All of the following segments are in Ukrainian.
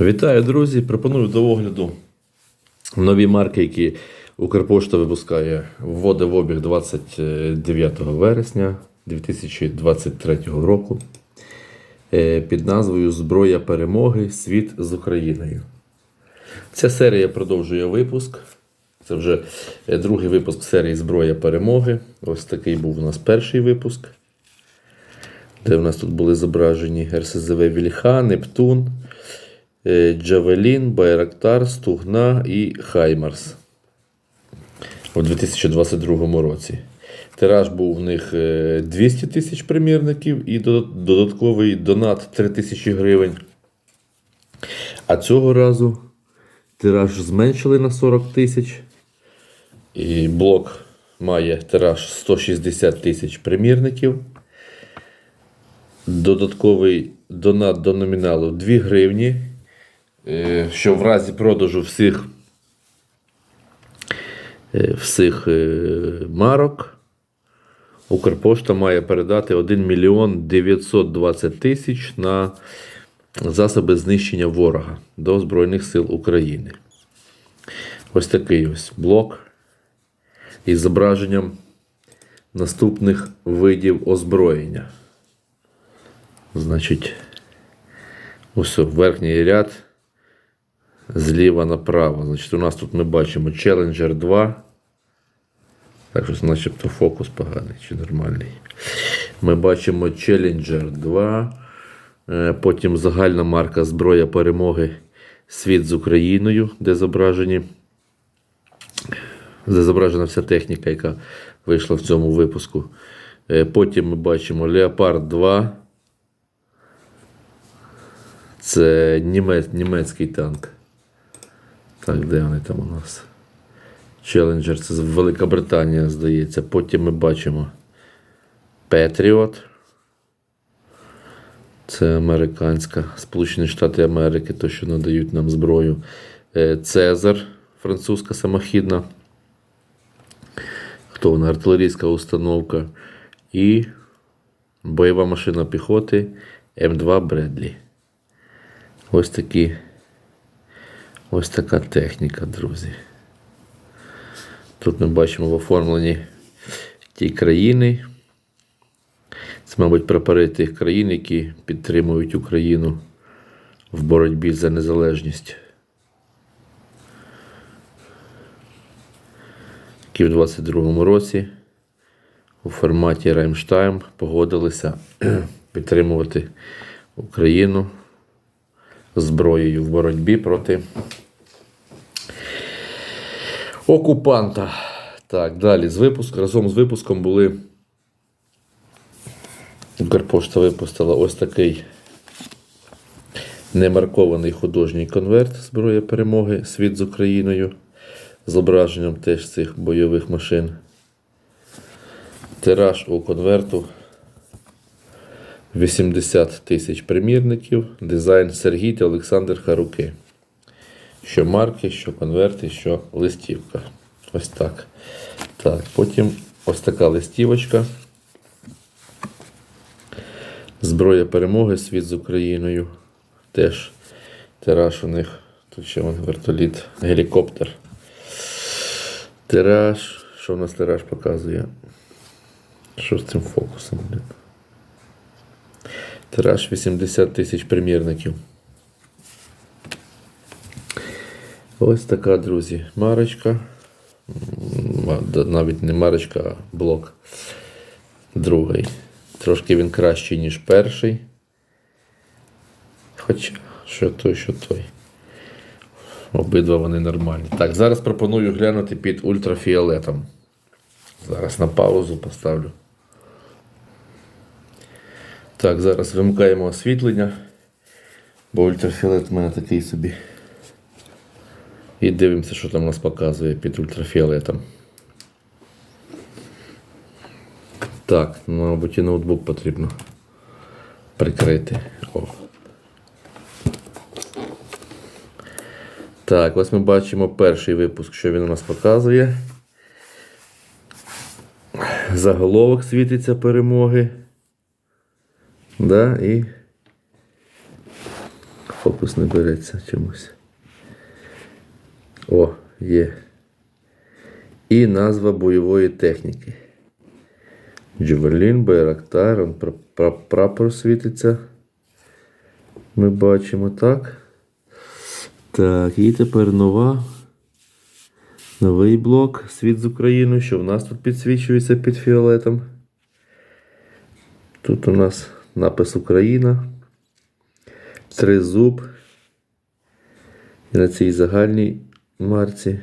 Вітаю, друзі! Пропоную до огляду нові марки, які Укрпошта випускає, вводить в обіг 29 вересня 2023 року е, під назвою Зброя перемоги. Світ з Україною. Ця серія продовжує випуск. Це вже е, другий випуск серії Зброя перемоги. Ось такий був у нас перший випуск де в нас тут були зображені РСЗВ Вільха, Нептун, Джавелін, Байрактар, Стугна і Хаймарс у 2022 році. Тираж був в них е, 200 тисяч примірників і додатковий донат 3 тисячі гривень. А цього разу тираж зменшили на 40 тисяч. І блок має тираж 160 тисяч примірників. Додатковий донат до номіналу 2 гривні. Е, Що в разі продажу всіх, е, всіх е, марок Укрпошта має передати 1 мільйон 920 тисяч на засоби знищення ворога до Збройних сил України. Ось такий ось блок із зображенням наступних видів озброєння. Значить, ось верхній ряд зліва направо. Значить, у нас тут ми бачимо Challenger 2. Так що, начебто фокус поганий чи нормальний. Ми бачимо Challenger 2. Е, Потім загальна марка Зброя перемоги Світ з Україною, де зображені. Де зображена вся техніка, яка вийшла в цьому випуску. Е, Потім ми бачимо Leopard 2. Це німець, німецький танк. Так, де вони там у нас? Challenger, це з Великобританія, здається. Потім ми бачимо Patriot. Це американська. Сполучені Штати Америки, то, що надають нам зброю. Е, Цезар, французька самохідна. Хто вона? Артилерійська установка. І бойова машина піхоти М2 Бредлі. Ось такі. Ось така техніка, друзі. Тут ми бачимо в оформленні ті країни. Це, мабуть, прапори тих країн, які підтримують Україну в боротьбі за незалежність. Які в 22-му році у форматі Раймштайм погодилися підтримувати Україну зброєю в боротьбі проти окупанта. Так, далі з випуску. Разом з випуском були. Укрпошта випустила ось такий немаркований художній конверт Зброя перемоги Світ з Україною. З зображенням теж цих бойових машин. Тираж у конверту 80 тисяч примірників. Дизайн Сергій та Олександр Харуки. Що марки, що конверти, що листівка. Ось так. Так, потім ось така листівочка. Зброя перемоги, світ з Україною. Теж тираж у них. Тут ще вон вертоліт, гелікоптер. Тираж. Що в нас тираж показує? Що з цим фокусом? Блін? Тираж 80 тисяч примірників. Ось така, друзі, марочка. Навіть не марочка, а блок. Другий. Трошки він кращий, ніж перший. Хоча, що той, що той. Обидва вони нормальні. Так, зараз пропоную глянути під ультрафіолетом. Зараз на паузу поставлю. Так, зараз вимикаємо освітлення, бо ультрафіолет в мене такий собі. І дивимося, що там нас показує під ультрафіолетом. Так, ну, мабуть, і ноутбук потрібно прикрити. О. Так, ось ми бачимо перший випуск, що він у нас показує. Заголовок світиться перемоги. Да, і фокус не береться чомусь. О, є. І назва бойової техніки. Джувелін, Байрактар, он пра- пра- прапор світиться. Ми бачимо так. Так, і тепер нова. Новий блок Світ з України, що в нас тут підсвічується під фіолетом. Тут у нас напис Україна. Тризуб. І на цій загальній марці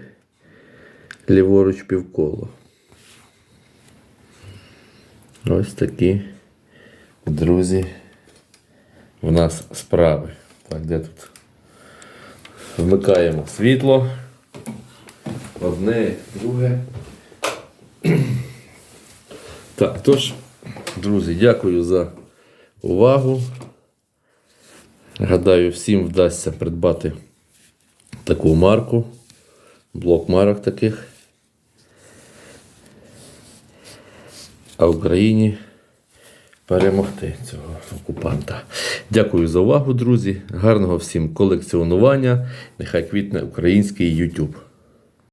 ліворуч півколо. Ось такі, друзі, в нас справи. Так, де тут? Вмикаємо світло. Одне, друге. Так, тож, друзі, дякую за увагу. Гадаю, всім вдасться придбати таку марку, блок марок таких. А Україні перемогти цього окупанта. Дякую за увагу, друзі. Гарного всім колекціонування. Нехай квітне український YouTube.